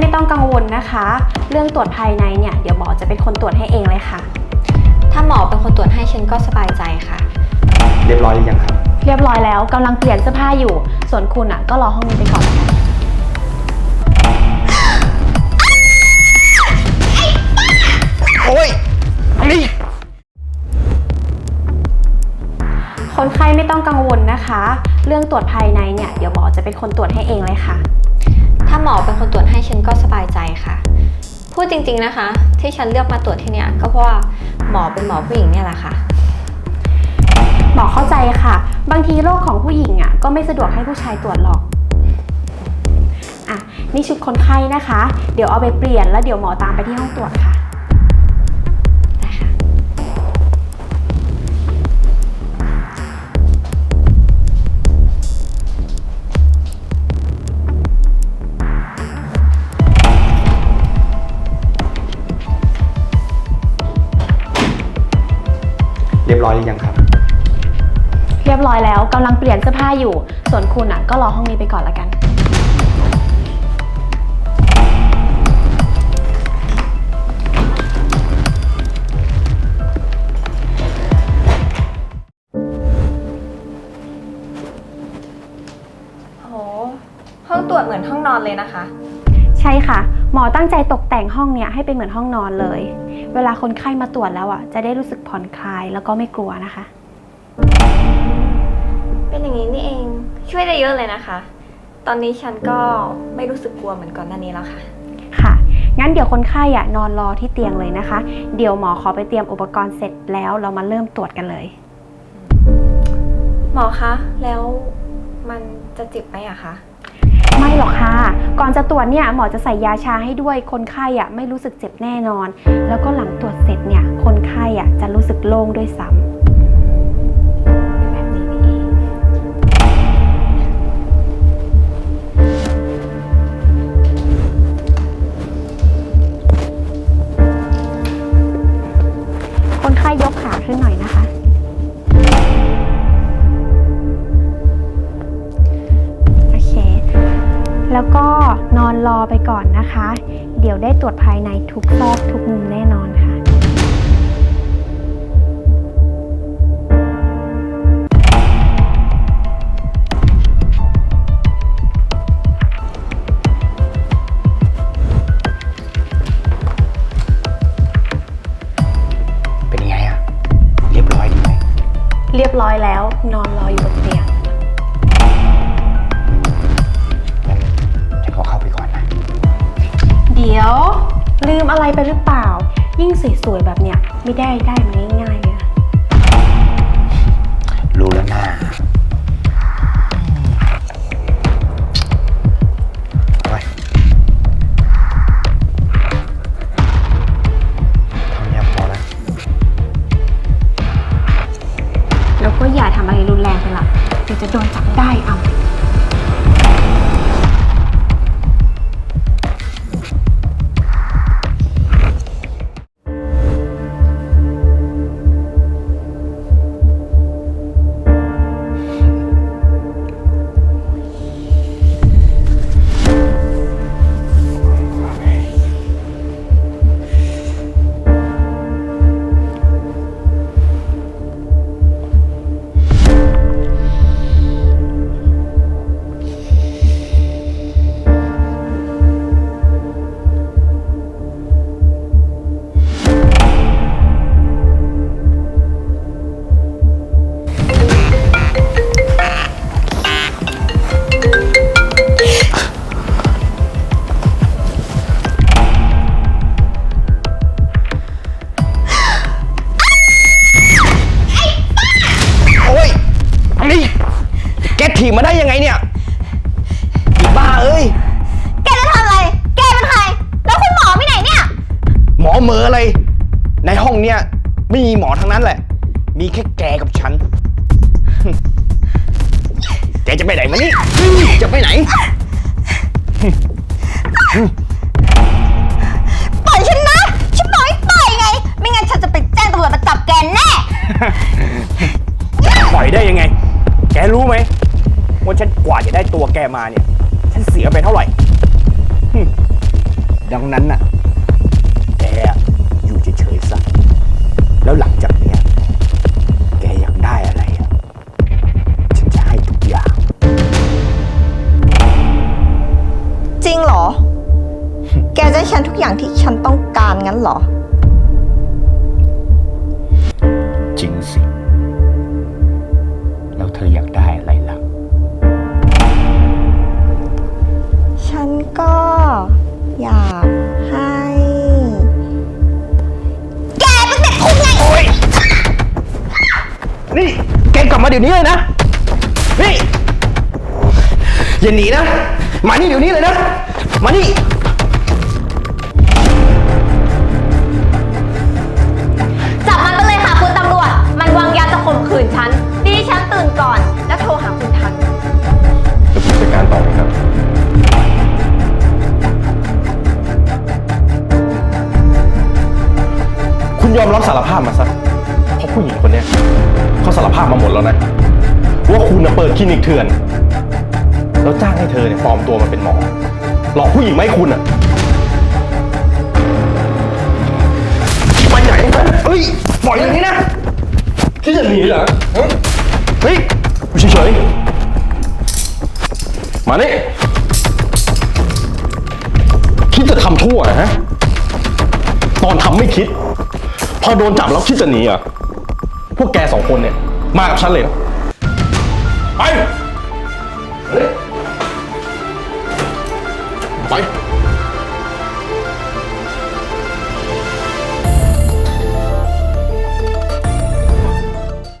ไม่ต้องกังวลนะคะ เรื่องตรวจภายในเนี่ยเดี๋ยวหมอจะเป็นคนตรวจให้เองเลยค่ะ ถ้าหมอเป็นคนตรวจให้ฉันก็สบายใจค่ะ เรียบร้อยหรือยังครับ เรียบร้อยแล้วกำลังเปลี่ยนเสื้อผ้าอยู่ ส่วนคุณอะก็รอห้องนี้ไปก่อนแล้วกันโอ้ยนี่คนไข้ไม่ต้องกังวลนะคะ เรื่องตรวจภายในเนี่ยเดี๋ยวหมอจะเป็นคนตรวจให้เองเลยค่ะ ถ้าหมอเป็นคนตรวจให้ฉันก็สบายใจค่ะ พูดจริงๆนะคะ ที่ฉันเลือกมาตรวจที่เนี่ยก็เพราะว่าหมอเป็นหมอผู้หญิงเนี่ยแหละค่ะ หมอเข้าใจค่ะ บางทีโรคของผู้หญิงอะก็ไม่สะดวกให้ผู้ชายตรวจหรอก อะ นี่ชุดคนไข้นะคะ เดี๋ยวเอาไปเปลี่ยนแล้วเดี๋ยวหมอตามไปที่ห้องตรวจค่ะ เรียบร้อยหรือยังครับ เรียบร้อยแล้วกำลังเปลี่ยนเสื้อผ้าอยู่ ส่วนคุณอะก็รอห้องนี้ไปก่อนละกัน โห ห้องตรวจเหมือนห้องนอนเลยนะคะ ใช่ค่ะ หมอตั้งใจตกแต่งห้องเนี่ยให้เป็นเหมือนห้องนอนเลย เวลาคนไข้มาตรวจแล้วอะ จะได้รู้สึกผ่อนคลายแล้วก็ไม่กลัวนะคะ เป็นอย่างนี้นี่เองช่วยได้เยอะเลยนะคะ ตอนนี้ฉันก็ไม่รู้สึกกลัวเหมือนก่อนหน้านี้แล้วค่ะ ค่ะ งั้นเดี๋ยวคนไข้อะนอนรอที่เตียงเลยนะคะ เดี๋ยวหมอขอไปเตรียมอุปกรณ์เสร็จแล้วเรามาเริ่มตรวจกันเลย หมอคะ แล้วมันจะเจ็บไหมอะคะ ไม่หรอกค่ะ ก่อนจะตรวจเนี่ยหมอจะใส่ยาชาให้ด้วยคนไข้อะไม่รู้สึกเจ็บแน่นอน แล้วก็หลังตรวจเสร็จเนี่ยคนไข้อะจะรู้สึกโล่งด้วยซ้ำ รอไปก่อนนะคะ เดี๋ยวได้ตรวจภายในทุกซอกทุกมุมแน่นอนค่ะ เป็นยังไงอะเรียบร้อยดีไหม เรียบร้อยแล้วนอนรออยู่บนเตียง เดี๋ยวลืมอะไรไปหรือเปล่า ยิ่งสวยๆแบบเนี้ยไม่ได้ได้มาง่ายๆเลยนะ รู้แล้วนะ แกถีบมาได้ยังไงเนี่ยอีบ้าเอ้ย แกจะทำอะไร แกเป็นใคร แล้วคุณหมอไม่ไหนเนี่ย หมอเหมออะไร ในห้องเนี้ยไม่มีหมอทั้งนั้นแหละ มีแค่แกกับฉัน แกจะไปไหนมานี่จะไปไหน ปล่อยฉันนะ ฉันบอกให้ปล่อยไง ไม่งั้นฉันจะไปแจ้งตำรวจมาจับแกแน่ ปล่อยได้ยังไง แกรู้ไหม ว่าฉันกว่าจะได้ตัวแกมาเนี่ย ฉันเสียไปเท่าไหร่หึดังนั้นน่ะ แกอยู่เฉยๆซะ แล้วหลังจากเนี้ย แกอยากได้อะไรอะฉันจะให้ทุกอย่าง จริงเหรอ แกจะให้ฉันทุกอย่างที่ฉันต้องการงั้นเหรอ จริงสิ แล้วเธออยากได้ นี่ แกกลับมาเดี๋ยวนี้เลยนะ นี่ อย่าหนีนะ มานี่เดี๋ยวนี้เลยนะ มานี่ จับมันไปเลยค่ะคุณตำรวจ มันวางยาจะข่มขืนฉัน ดีฉันตื่นก่อน แล้วโทรหาคุณทันเดี๋ยวผมจัดการต่อเลยครับ คุณยอมรับสารภาพมาซะเพราะผู้หญิงคนเนี้ยเขา สารภาพมาหมดแล้วนะ ว่าคุณน่ะเปิดคลินิกเถื่อน แล้วจ้างให้เธอเนี่ยปลอมตัวมาเป็นหมอ หลอกผู้หญิงไม่คุณอะไปไหนเฮ้ย ปล่อยอย่างนี้นะที่จะหนีเหรอเฮ้ยอยู่เฉยๆมานี่คิดจะทำชั่วฮะ ตอนทำไม่คิด พอโดนจับแล้วคิดจะหนีอะ พวกแกสองคนเนี่ย มากับฉันเลยนะไปไป